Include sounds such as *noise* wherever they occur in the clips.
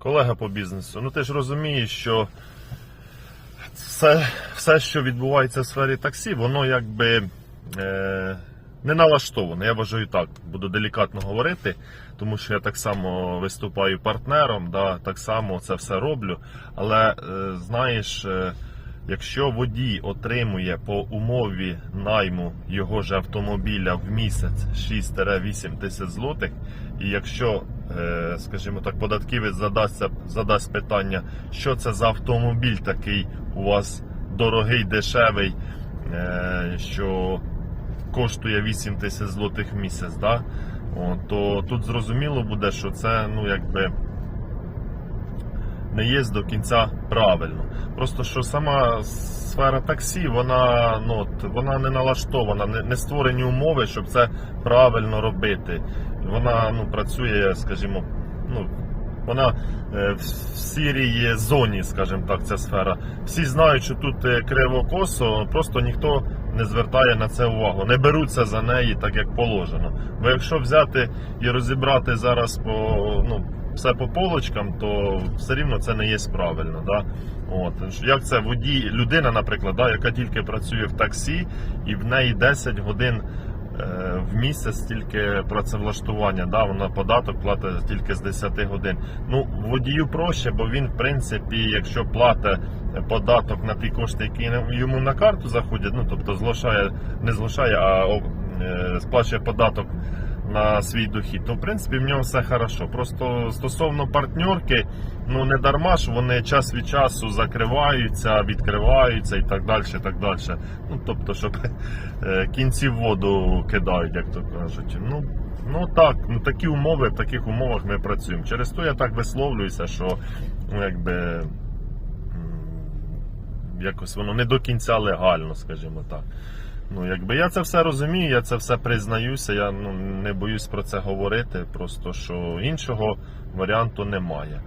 колега по бізнесу, ну ти ж розумієш, що все, все що відбувається в сфері таксі, воно якби е, не налаштоване. Я вважаю так, буду делікатно говорити, тому що я так само виступаю партнером, да, так само це все роблю. Але е, знаєш, е, якщо водій отримує по умові найму його ж автомобіля в місяць 6-8 тисяч злотих, і якщо, е, скажімо так, податківець задасться, задасть питання, що це за автомобіль такий у вас дорогий, дешевий, е, що коштує 8 тисяч злотих в місяць, да? То тут зрозуміло буде, що це ну якби не є до кінця правильно. Просто що сама сфера таксі, вона ну вона не налаштована, не, не створені умови, щоб це правильно робити. Вона ну працює, скажімо, ну. Вона е, в сірій зоні, скажімо так, ця сфера. Всі знають, що тут е, криво-косо, просто ніхто не звертає на це увагу, не беруться за неї так, як положено. Бо якщо взяти і розібрати зараз по ну, все по полочкам, то все рівно це не є правильно. Да? От. Як це водій, людина, наприклад, да, яка тільки працює в таксі, і в неї 10 годин е, в місяць тільки працевлаштування, да, вона податок платить тільки з 10 годин. Ну, водію проще, бо він, в принципі, якщо платить податок на ті кошти, які йому на карту заходять, ну тобто злошає, не злошає, а сплачує податок на свій дохід, то в принципі в нього все хорошо. Просто стосовно партнерки, ну не дарма ж вони час від часу закриваються, відкриваються і так далі. так далі. Ну тобто, щоб е, кінці в воду кидають, як то кажуть. Ну ну так, ну такі умови, в таких умовах ми працюємо. Через то я так висловлююся, що ну, якби. Якось воно не до кінця легально, скажімо так. Ну, якби я це все розумію, я це все признаюся, я ну, не боюсь про це говорити, просто що іншого варіанту немає.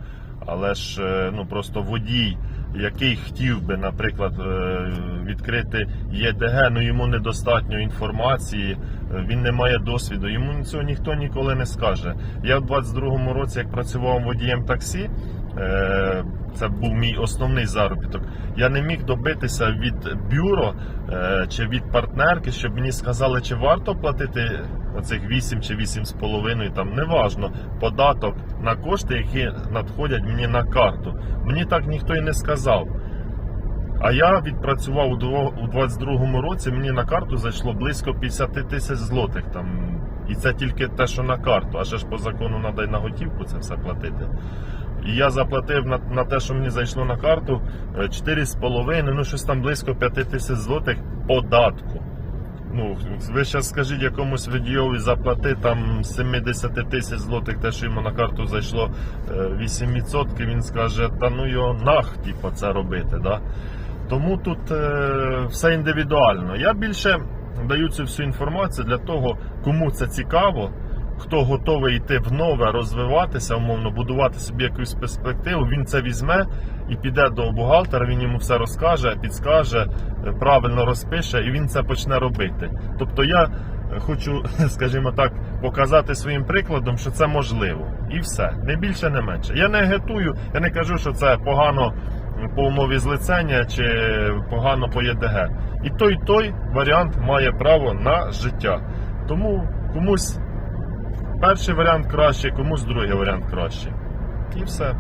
Але ж е, ну, просто водій, який хотів би, наприклад, е, відкрити ЄДГ, ну йому недостатньо інформації, е, він не має досвіду, йому цього ніхто ніколи не скаже. Я в 22-му році, як працював водієм таксі, це був мій основний заробіток. Я не міг добитися від бюро е, чи від партнерки, щоб мені сказали, чи варто платити оцих 8 чи 8,5, там неважно, податок на кошти, які надходять мені на карту. Мені так ніхто і не сказав. А я відпрацював у дво- у 22-му році, мені на карту зайшло близько 50 тисяч злотих. Там. І це тільки те, що на карту, а ще ж по закону треба й на готівку це все платити. І я заплатив на, на те, що мені зайшло на карту е, 4,5, ну щось там близько 5 тисяч злотих податку. Ну, ви зараз скажіть якомусь водійові заплати там 70 тисяч злотих, те, що йому на карту зайшло е, 8%, він скаже, та ну його нах, типу, це робити. Да? Тому тут е, все індивідуально. Я більше даю цю всю інформацію для того, кому це цікаво, хто готовий йти в нове, розвиватися, умовно, будувати собі якусь перспективу, він це візьме і піде до бухгалтера, він йому все розкаже, підскаже, правильно розпише, і він це почне робити. Тобто я хочу, *laughs* скажімо так, показати своїм прикладом, що це можливо. І все, не більше, не менше. Я не агітую, я не кажу, що це погано по умові злицення чи погано по ЄДГ. І той, і той варіант має право на життя. Тому комусь перший варіант краще, комусь другий варіант краще. І все.